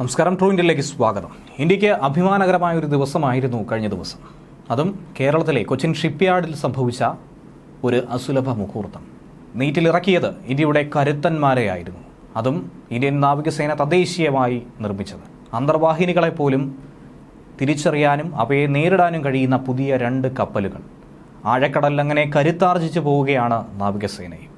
നമസ്കാരം ട്രൂ ഇന്ത്യയിലേക്ക് സ്വാഗതം. ഇന്ത്യയ്ക്ക് അഭിമാനകരമായ ഒരു ദിവസമായിരുന്നു കഴിഞ്ഞ ദിവസം. അതും കേരളത്തിലെ കൊച്ചിൻ ഷിപ്പ്യാർഡിൽ സംഭവിച്ച ഒരു അസുലഭ മുഹൂർത്തം. നീറ്റിലിറക്കിയത് ഇന്ത്യയുടെ കരുത്തന്മാരെയായിരുന്നു. അതും ഇന്ത്യൻ നാവികസേന തദ്ദേശീയമായി നിർമ്മിച്ചത്. അന്തർവാഹിനികളെ പോലും തിരിച്ചറിയാനും അവയെ നേരിടാനും കഴിയുന്ന പുതിയ രണ്ട് കപ്പലുകൾ. ആഴക്കടലിൽ അങ്ങനെ കരുത്താർജിച്ചു പോവുകയാണ് നാവികസേനയും.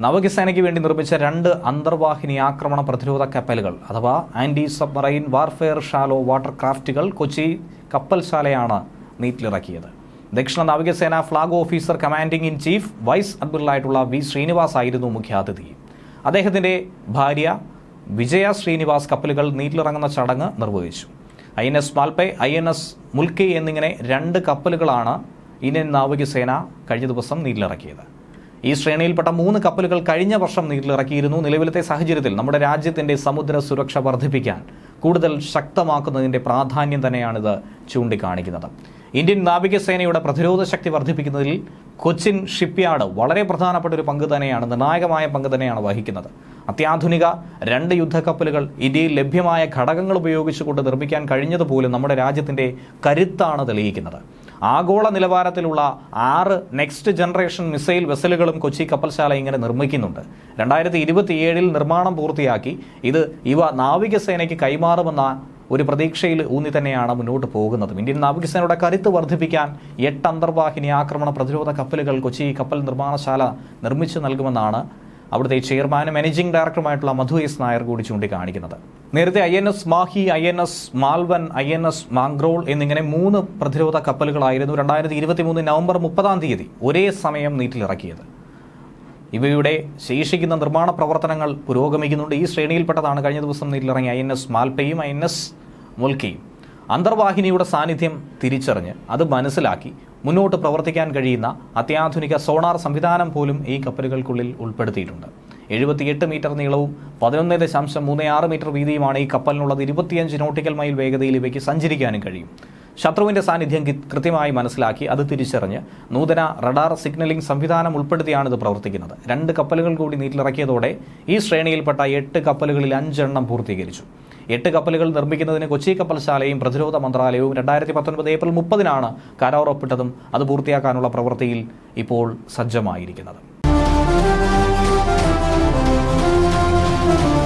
നാവികസേനയ്ക്ക് വേണ്ടി നിർമ്മിച്ച രണ്ട് അന്തർവാഹിനി ആക്രമണ പ്രതിരോധ കപ്പലുകൾ അഥവാ anti submarine warfare shallow water ക്രാഫ്റ്റുകൾ Kochi കപ്പൽശാലയാണ് നീറ്റിലിറക്കിയത്. ദക്ഷിണ നാവികസേന flag officer commanding in chief vice അഡ്മിറലായിട്ടുള്ള V. Srinivas ആയിരുന്നു മുഖ്യാതിഥി. അദ്ദേഹത്തിന്റെ ഭാര്യ വിജയ ശ്രീനിവാസ് കപ്പലുകൾ നീറ്റിലിറങ്ങുന്ന ചടങ്ങ് നിർവഹിച്ചു. I. N. S. Malpe I. N. S. Mulki എന്നിങ്ങനെ രണ്ട് കപ്പലുകളാണ് ഇന്ത്യൻ നാവികസേന കഴിഞ്ഞ ദിവസം നീറ്റിലിറക്കിയത്. ഈ ശ്രേണിയിൽപ്പെട്ട മൂന്ന് കപ്പലുകൾ കഴിഞ്ഞ വർഷം നീരിലിറക്കിയിരുന്നു നിലവിലത്തെ സാഹചര്യത്തിൽ നമ്മുടെ രാജ്യത്തിന്റെ സമുദ്ര സുരക്ഷ വർദ്ധിപ്പിക്കാൻ കൂടുതൽ ശക്തമാക്കുന്നതിന്റെ പ്രാധാന്യം തന്നെയാണിത് ചൂണ്ടിക്കാണിക്കുന്നത്. ഇന്ത്യൻ നാവികസേനയുടെ പ്രതിരോധ ശക്തി വർദ്ധിപ്പിക്കുന്നതിൽ കൊച്ചിൻ ഷിപ്പ്യാർഡ് വളരെ പ്രധാനപ്പെട്ട ഒരു പങ്ക് തന്നെയാണ് നിർണായകമായ പങ്ക് തന്നെയാണ് വഹിക്കുന്നത്. അത്യാധുനിക രണ്ട് യുദ്ധക്കപ്പലുകൾ ഇന്ത്യയിൽ ലഭ്യമായ ഘടകങ്ങൾ ഉപയോഗിച്ചുകൊണ്ട് നിർമ്മിക്കാൻ കഴിഞ്ഞതുപോലും നമ്മുടെ രാജ്യത്തിന്റെ കരുത്താണ് തെളിയിക്കുന്നത്. ആഗോള നിലവാരത്തിലുള്ള ആറ് നെക്സ്റ്റ് ജനറേഷൻ മിസൈൽ വെസലുകളും കൊച്ചി കപ്പൽശാല ഇങ്ങനെ നിർമ്മിക്കുന്നുണ്ട്. രണ്ടായിരത്തി ഇരുപത്തിയേഴിൽ നിർമ്മാണം പൂർത്തിയാക്കി. ഇത് ഇവ നാവികസേനയ്ക്ക് കൈമാറുമെന്ന ഒരു പ്രതീക്ഷയിൽ ഊന്നി തന്നെയാണ് മുന്നോട്ട് പോകുന്നത്. ഇന്ത്യൻ നാവികസേനയുടെ കരുത്ത് വർദ്ധിപ്പിക്കാൻ എട്ട് അന്തർവാഹിനി ആക്രമണ പ്രതിരോധ കപ്പലുകൾ കൊച്ചി കപ്പൽ നിർമ്മാണശാല നിർമ്മിച്ചു നൽകുമെന്നാണ് അവിടുത്തെ ചെയർമാനും മാനേജിംഗ് ഡയറക്ടറുമായിട്ടുള്ള മധു എസ് നായർ കൂടി ചൂണ്ടിക്കാണിക്കുന്നത്. നേരത്തെ I N S Mahe I N S Malvan I N S Mangrol എന്നിങ്ങനെ മൂന്ന് പ്രതിരോധ കപ്പലുകളായിരുന്നു രണ്ടായിരത്തി ഇരുപത്തി മൂന്ന് നവംബർ മുപ്പതാം തീയതി ഒരേ സമയം നീറ്റിലിറക്കിയത്. ഇവയുടെ ശേഷിക്കുന്ന നിർമ്മാണ പ്രവർത്തനങ്ങൾ പുരോഗമിക്കുന്നുണ്ട്. ഈ ശ്രേണിയിൽപ്പെട്ടതാണ് കഴിഞ്ഞ ദിവസം നീറ്റിലിറങ്ങിയ ഐ എൻ എസ് മാൽപ്പയും ഐ എൻ എസ് മുൽക്കയും. അന്തർവാഹിനിയുടെ സാന്നിധ്യം തിരിച്ചറിഞ്ഞ് അത് മനസ്സിലാക്കി മുന്നോട്ട് പ്രവർത്തിക്കാൻ കഴിയുന്ന അത്യാധുനിക സോണാർ സംവിധാനം പോലും ഈ കപ്പലുകൾക്കുള്ളിൽ ഉൾപ്പെടുത്തിയിട്ടുണ്ട്. എഴുപത്തിയെട്ട് മീറ്റർ നീളവും പതിനൊന്ന് ദശാംശം മൂന്ന് ആറ് മീറ്റർ വീതിയുമാണ് ഈ കപ്പലിനുള്ളത്. ഇരുപത്തിയഞ്ച് നോട്ടിക്കൽ മൈൽ വേഗതയിൽ ഇവയ്ക്ക് സഞ്ചരിക്കാനും കഴിയും. ശത്രുവിന്റെ സാന്നിധ്യം കൃത്യമായി മനസ്സിലാക്കി അത് തിരിച്ചറിഞ്ഞ് നൂതന റഡാർ സിഗ്നലിംഗ് സംവിധാനം ഉൾപ്പെടുത്തിയാണ് ഇത് പ്രവർത്തിക്കുന്നത്. രണ്ട് കപ്പലുകൾ കൂടി നീറ്റിലിറക്കിയതോടെ ഈ ശ്രേണിയിൽപ്പെട്ട എട്ട് കപ്പലുകളിൽ അഞ്ചെണ്ണം പൂർത്തീകരിച്ചു. എട്ട് കപ്പലുകൾ നിർമ്മിക്കുന്നതിന് കൊച്ചി കപ്പൽശാലയും പ്രതിരോധ മന്ത്രാലയവും രണ്ടായിരത്തി പത്തൊൻപത് ഏപ്രിൽ മുപ്പതിനാണ് കരാർ ഒപ്പിട്ടതും അത് പൂർത്തിയാക്കാനുള്ള പ്രവൃത്തിയിൽ ഇപ്പോൾ സജ്ജമായിരിക്കുന്നത്. Thank you.